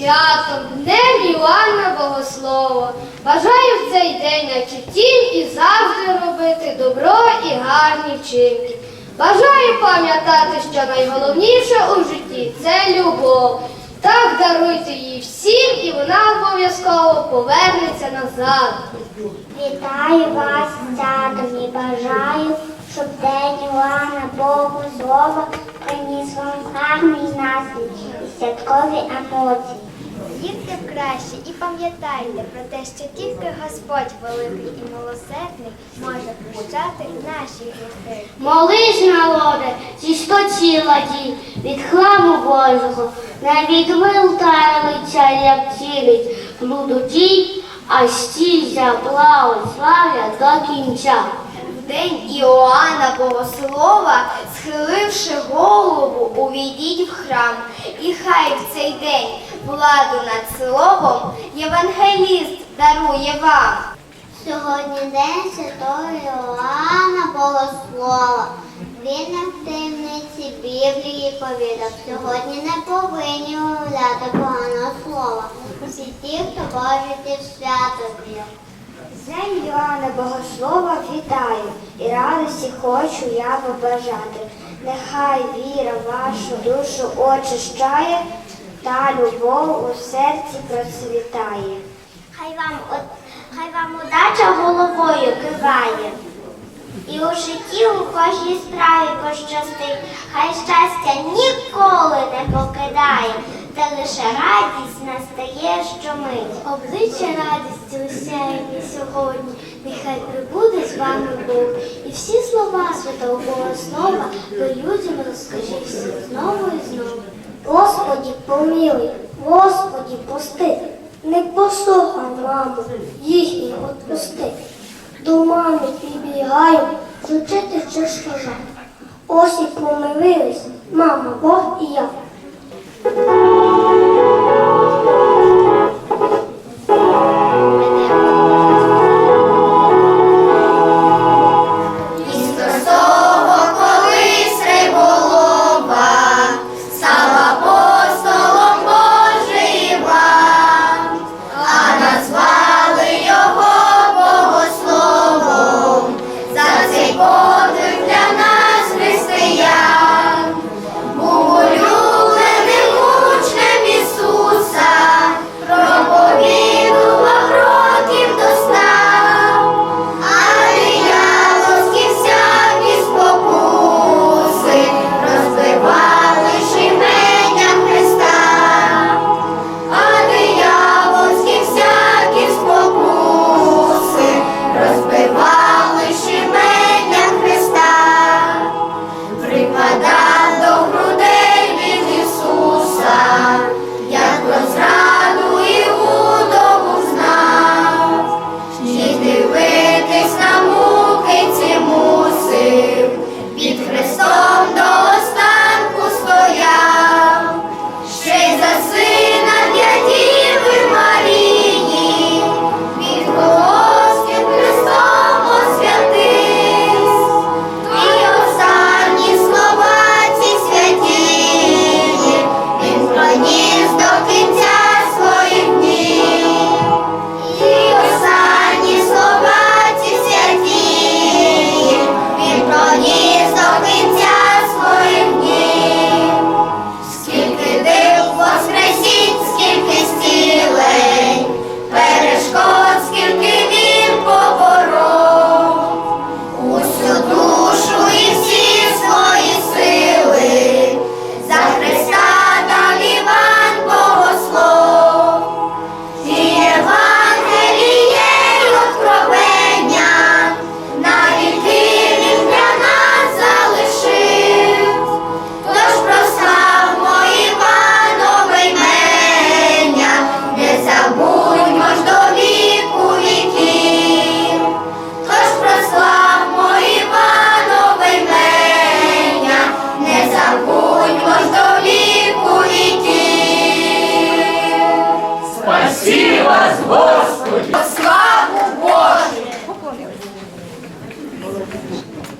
святом, Днем Іоанна Богослова. Бажаю в цей день, і тінь, і завжди робити добро і гарні вчинки. Бажаю пам'ятати, що найголовніше у житті це любов. Так даруйте її всім, і вона обов'язково повернеться назад. Вітаю вас святом і бажаю, щоб день Івана Богу Слова приніс вам гарний настрій і святкові емоції. Їдьте в краще і пам'ятайте про те, що тільки Господь великий і милосердний може прощати наші гріхи. Молись, народе, зі стоці ладі, від храму Божого, не від милта лиця, як цілить, блуду тій, а стільця благославля до кінця. День Іоанна Богослова, схиливши голову, увійдіть в храм, і хай в цей день владу над словом Євангеліст дарує вам. Сьогодні день Святого Іоанна Богослова. Він таємниці Біблії повідав. Сьогодні не повинні вимовляти поганого слова. Всі ті, хто бачить в святості. День Іоанна Богослова вітаю і радості хочу я побажати. Нехай віра вашу душу очищає, та любов у серці процвітає. Хай вам, хай вам удача головою киває. І у житті у кожній справі пощастить, хай щастя ніколи не покидає, та лише радість настає щомить. Обличчя радості усяяні сьогодні, нехай прибуде з вами Бог. І всі слова святого Богослова ви людям розкажіть всі знову і знову. Помилуй, Господі пусти, не посуха маму, їхній отпусти. До мами підбігаю, що сказати. Ось і помилились, мама, Бог і я. Спаси вас, Господи!